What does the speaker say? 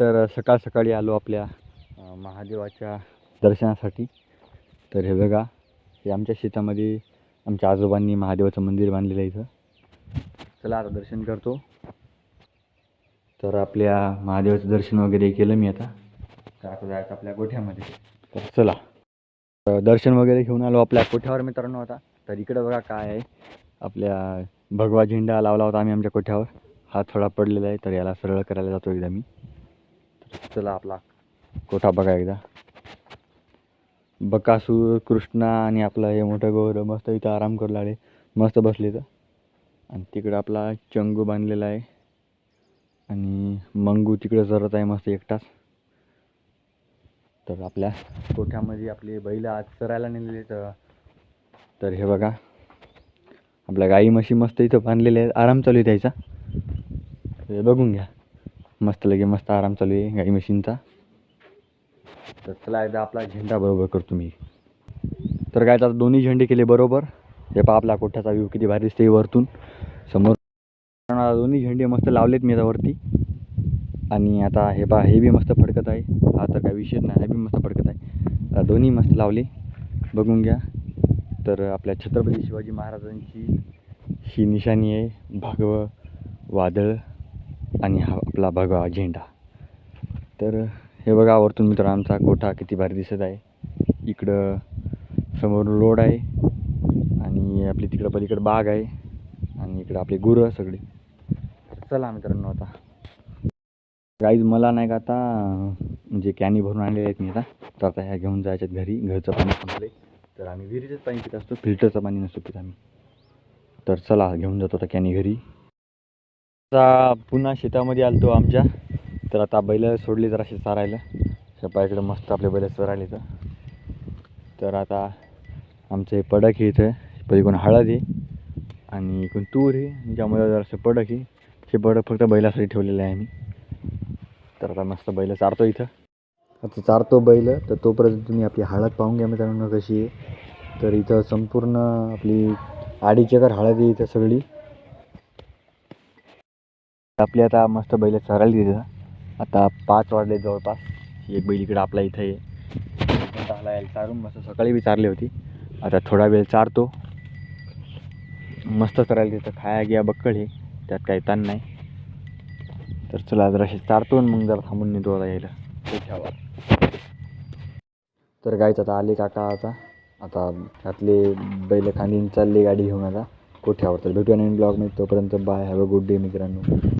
तर सकाळ सकाळी आलो आपल्या महादेवाच्या दर्शनासाठी. तर हे बघा हे आमच्या शेतामध्ये आमच्या आजोबांनी महादेवाचं मंदिर बांधलेलं आहे इथं. चला आता दर्शन करतो. तर आपल्या महादेवाचं दर्शन वगैरे केलं मी आता. तर आता जायचं आपल्या गोठ्यामध्ये. तर चला. तर दर्शन वगैरे घेऊन आलो आपल्या कोठ्यावर मित्रांनो आता. तर इकडं बघा काय आहे. आपल्या भगवा झेंडा लावला होता आम्ही आमच्या कोठ्यावर. हा थोडा पडलेला आहे तर याला सरळ करायला जातो एकदा मी. चला आपला कोठा बघा एकदा. बकासूर कृष्णा आणि आपला हे मोठं गौर मस्त इथं आराम करू लागले. मस्त बसले तर आणि तिकडं आपला चंगू बांधलेला आहे. आणि मंगू तिकडं चरत आहे मस्त एकटाच. तर आपल्या कोठ्यामध्ये आपले बैल आज चरायला नेलेले तर तर हे बघा. आपल्या गाई म्हशी मस्त इथं बांधलेले आहेत. आराम चालू आहे त्याचा. हे बघून घ्या. मस्त लगे मस्त आराम चालू आहे गाई म्हशींचा. तर चला एकदा आपला झेंडा बरोबर करतो मी. तर काय आता दोन्ही झेंडे केले बरोबर. हे पहा आपला कोठ्याचा व्ह्यू किती भारी दिसते वरतून. समोर दोन्ही झेंडे मस्त लावलेत मी आता वरती. आणि आता हे पहा हे बी मस्त फडकत आहे. हा तर काय विषय नाही हे बी मस्त फडकत आहे. दोन्ही मस्त लावले. बघून घ्या. तर आपल्या छत्रपती शिवाजी महाराजांची ही निशाणी आहे. भगवं वादळ आणि हा आपला भगवा झेंडा तर हे बघा आवर्तून मित्र आमचा कोठा किती भारी दिसत आहे. इकडं समोर रोड आहे आणि आपली तिकडं पलीकडं बाग आहे आणि इकडं आपले गुरं सगळे. चला मित्रांनो आता. गाईज मला नाही का आता म्हणजे कॅनी भरून आणलेले आहेत मी आता तर आता ह्या घेऊन जायच्यात घरी. घरचं पाणी संपले तर आम्ही विहिरीचंच पाणी पित असतो फिल्टरचं पाणी नसतो पित आम्ही. तर चला घेऊन जातो आता कॅनी घरी. आता पुन्हा शेतामध्ये आलतो आमच्या. तर आता बैल सोडली जराशी चारायला. शपाईकडे मस्त आपले बैल चरायले तर तर आता आमचं हे पडक आहे इथं. पलीकडून हळद आहे आणि इकडून तूर आहे. ज्यामुळे जरासे जरासं पडक आहे. हे पडक फक्त बैलासाठी ठेवलेलं आहे आम्ही. तर आता मस्त बैल चारतो इथं. आता चारतो बैल. तर तोपर्यंत तुम्ही आपली हळद पाहून घ्या मित्रांनो कशी आहे. तर इथं संपूर्ण आपली आडीचे घर हळद आहे इथं सगळी. आपली आता मस्त बैल चरायला तिथं. आता पाच वाजले जवळपास. एक बैल इकडं आपला इथं आहे. आला यायला चारून मस्त सकाळी बी चारली होती. आता थोडा वेळ चारतो. मस्त चरायला तिथं खाया गिया बक्कळ हे त्यात काही ताण नाही. तर चला जरा असे चारतो आणि मग जरा थांबून निघतो यायला. त्याच्यावर तर गायचं आता आले काका आता. आता त्यातले बैल खांदीन चालले गाडी घेऊन आता. कोठ्यावर तर भेटूया नवीन मी तोपर्यंत bye have a good day मित्रांनो.